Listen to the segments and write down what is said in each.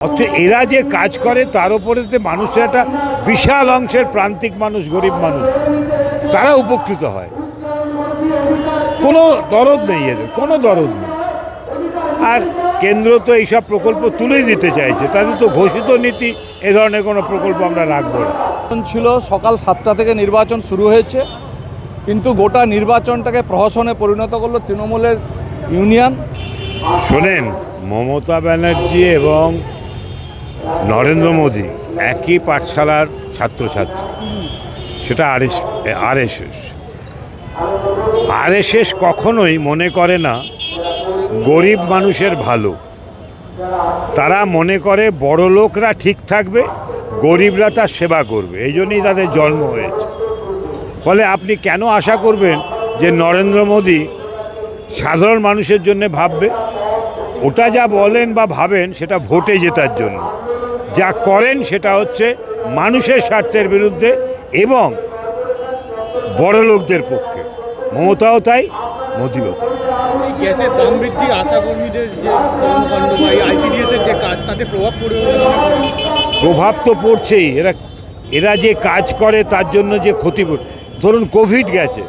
অথচ এরা যে কাজ করে তার উপরে যে মানুষের একটা বিশাল অংশের প্রান্তিক মানুষ গরিব মানুষ তারা উপকৃত হয়। কোনো দরদ নেই এদের কোনো দরদ নেই। আর কেন্দ্র তো এইসব প্রকল্প তুলে দিতে চাইছে তাদের তো ঘোষিত নীতি এ ধরনের কোনো প্রকল্প আমরা রাখব না। ছিল সকাল সাতটা থেকে নির্বাচন শুরু হয়েছে কিন্তু গোটা নির্বাচনটাকে প্রহসনে পরিণত করল তৃণমূলের ইউনিয়ন। শোনেন মমতা ব্যানার্জি এবং নরেন্দ্র মোদী একই পাঠশালার ছাত্রছাত্রী। সেটা R S R S S R S S কখনোই মনে করে না গরিব মানুষের ভালো। তারা মনে করে বড় লোকরা ঠিক থাকবে, গরিবরা তার সেবা করবে। এই জন্যই তাদের জন্ম হয়েছে। ফলে আপনি কেন আশা করবেন যে নরেন্দ্র মোদী সাধারণ মানুষের জন্য ভাববে? ওটা যা বলেন বা ভাবেন সেটা ভোটে জেতার জন্য। যা করেন সেটা হচ্ছে মানুষের স্বার্থের বিরুদ্ধে এবং বড় লোকদের পক্ষে। মমতাও তাই মোদিও তাই। গ্যাসের দাম বৃদ্ধি আশাকর্মীদের যে কর্মকাণ্ড বা যে কাজ তাতে প্রভাব পড়বে? প্রভাব তো পড়ছেই। এরা এরা যে কাজ করে তার জন্য যে ক্ষতি ধরুন কোভিড গেছে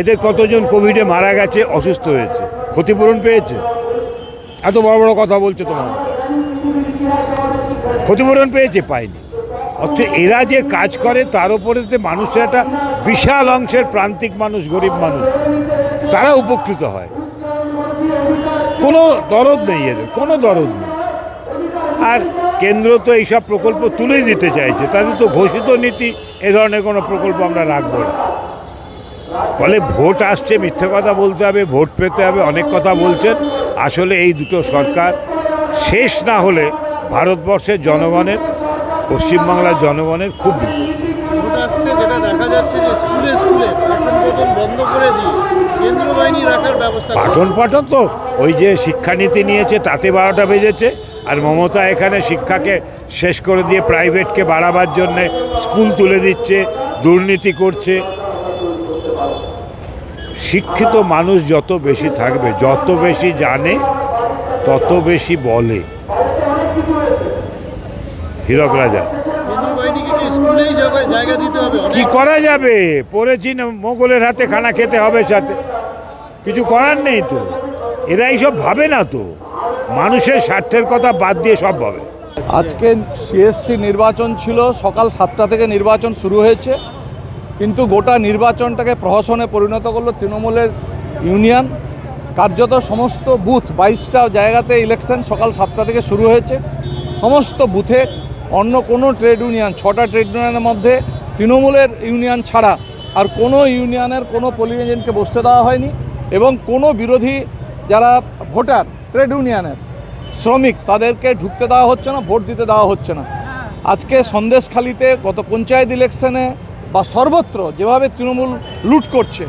এদের কতজন কোভিডে মারা গেছে অসুস্থ হয়েছে ক্ষতিপূরণ পেয়েছে? এত বড় বড় কথা বলছে তোমার ক্ষতিপূরণ পেয়েছে, পায়নি। অথচ এরা যে কাজ করে, তার উপরে মানুষের একটা বিশাল অংশের প্রান্তিক মানুষ, গরিব মানুষ, তারা উপকৃত হয়। কোনো দরদ নেই এদের, কোনো দরদ নেই। আর কেন্দ্র তো এইসব প্রকল্প তুলে দিতে চাইছে, তাদের তো ঘোষিত নীতি, এ ধরনের কোনো প্রকল্প আমরা রাখব না। ফলে ভোট আসছে, মিথ্যে কথা বলতে হবে, ভোট পেতে হবে, অনেক কথা বলছেন। আসলে এই দুটো সরকার শেষ না হলে ভারতবর্ষের জনগণের পশ্চিমবাংলার জনগণের খুব ভোট আসছে যেটা দেখা যাচ্ছে যে স্কুলে স্কুলে পাঠন পঠন বন্ধ করে দিয়ে কেন্দ্র বাহিনী রাখার ব্যবস্থা পাঠন পাঠন তো ওই যে শিক্ষানীতি নিয়েছে তাতে বারোটা বেজেছে আর মমতা এখানে শিক্ষাকে শেষ করে দিয়ে প্রাইভেটকে বাড়াবার জন্যে স্কুল তুলে দিচ্ছে দুর্নীতি করছে। শিক্ষিত মানুষ যত বেশি থাকবে যত বেশি জানে তত বেশি বলে। হীরক রাজা। কি করা যাবে? পড়েছি না, মোগলের হাতে খানা খেতে হবে সাথে। কিছু করার নেই তো। এরা এইসব ভাবে না তো। মানুষের স্বার্থের কথা বাদ দিয়ে সব ভাবে। আজকে সিএসসি নির্বাচন ছিল, সকাল সাতটা থেকে নির্বাচন শুরু হয়েছে। কিন্তু গোটা নির্বাচনটাকে প্রহসনে পরিণত করল তৃণমূলের ইউনিয়ন। কার্যত সমস্ত বুথ বাইশটা জায়গাতে ইলেকশন সকাল সাতটা থেকে শুরু হয়েছে। সমস্ত বুথে অন্য কোনো ট্রেড ইউনিয়ন, ছটা ট্রেড ইউনিয়নের মধ্যে তৃণমূলের ইউনিয়ন ছাড়া আর কোনো ইউনিয়নের কোনো পোলিং এজেন্টকে বসতে দেওয়া হয়নি এবং কোনো বিরোধী যারা ভোটার ট্রেড ইউনিয়নের শ্রমিক, তাদেরকে ঢুকতে দেওয়া হচ্ছে না, ভোট দিতে দেওয়া হচ্ছে না। আজকে সন্দেশখালিতে গত পঞ্চায়েত ইলেকশনে বা সর্বত্র যেভাবে তৃণমূল লুট করছে,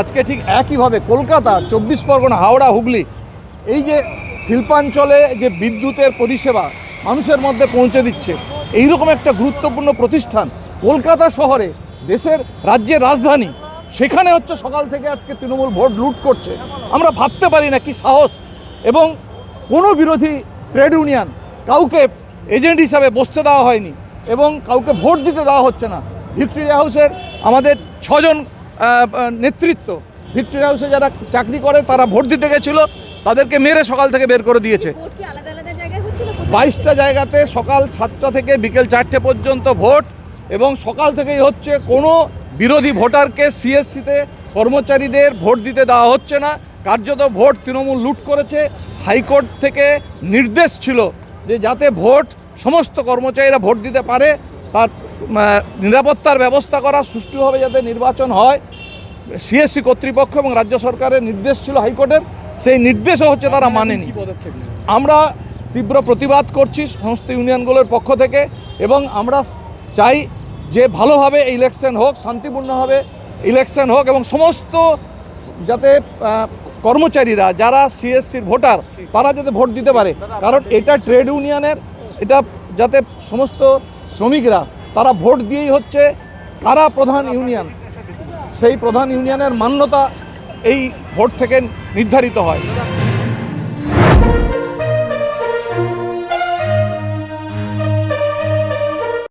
আজকে ঠিক একইভাবে কলকাতা, চব্বিশ পরগনা, হাওড়া, হুগলি, এই যে শিল্পাঞ্চলে যে বিদ্যুতের পরিষেবা মানুষের মধ্যে পৌঁছে দিচ্ছে। এইরকম একটা গুরুত্বপূর্ণ প্রতিষ্ঠান কলকাতা শহরে, দেশের রাজ্যের রাজধানী, সেখানে হচ্ছে সকাল থেকে আজকে তৃণমূল ভোট লুট করছে। আমরা ভাবতে পারি না কি সাহস। এবং কোনো বিরোধী ট্রেড ইউনিয়ন কাউকে এজেন্ট হিসাবে বসতে দেওয়া হয়নি এবং কাউকে ভোট দিতে দেওয়া হচ্ছে না। ভিক্টোরিয়া হাউসের আমাদের ছজন নেতৃত্ব, ভিক্টোরিয়া হাউসে যারা চাকরি করে, তারা ভোট দিতে গেছিল, তাদেরকে মেরে সকাল থেকে বের করে দিয়েছে। বাইশটা জায়গাতে সকাল সাতটা থেকে বিকেল চারটে পর্যন্ত ভোট এবং সকাল থেকেই হচ্ছে কোনো বিরোধী ভোটারকে সিএসসিতে কর্মচারীদের ভোট দিতে দেওয়া হচ্ছে না। কার্যত ভোট তৃণমূল লুট করেছে। হাইকোর্ট থেকে নির্দেশ ছিল যে যাতে ভোট সমস্ত কর্মচারীরা ভোট দিতে পারে তার নিরাপত্তার ব্যবস্থা করা সুষ্ঠুভাবে যাতে নির্বাচন হয়। সিএসসি কর্তৃপক্ষ এবং রাজ্য সরকারের নির্দেশ ছিল হাইকোর্টের। সেই নির্দেশও হচ্ছে তারা মানেনি। পদক্ষেপ আমরা তীব্র প্রতিবাদ করছি সমস্ত ইউনিয়নগুলোর পক্ষ থেকে এবং আমরা চাই যে ভালোভাবে ইলেকশন হোক, শান্তিপূর্ণভাবে ইলেকশন হোক এবং সমস্ত যাতে কর্মচারীরা, যারা সিএসসির ভোটার, তারা যাতে ভোট দিতে পারে। কারণ এটা ট্রেড ইউনিয়নের এটা যাতে সমস্ত শ্রমিকরা, তারা ভোট দিয়েই হচ্ছে তারা প্রধান ইউনিয়ন। সেই প্রধান ইউনিয়নের মান্যতা এই ভোট থেকে নির্ধারিত হয়।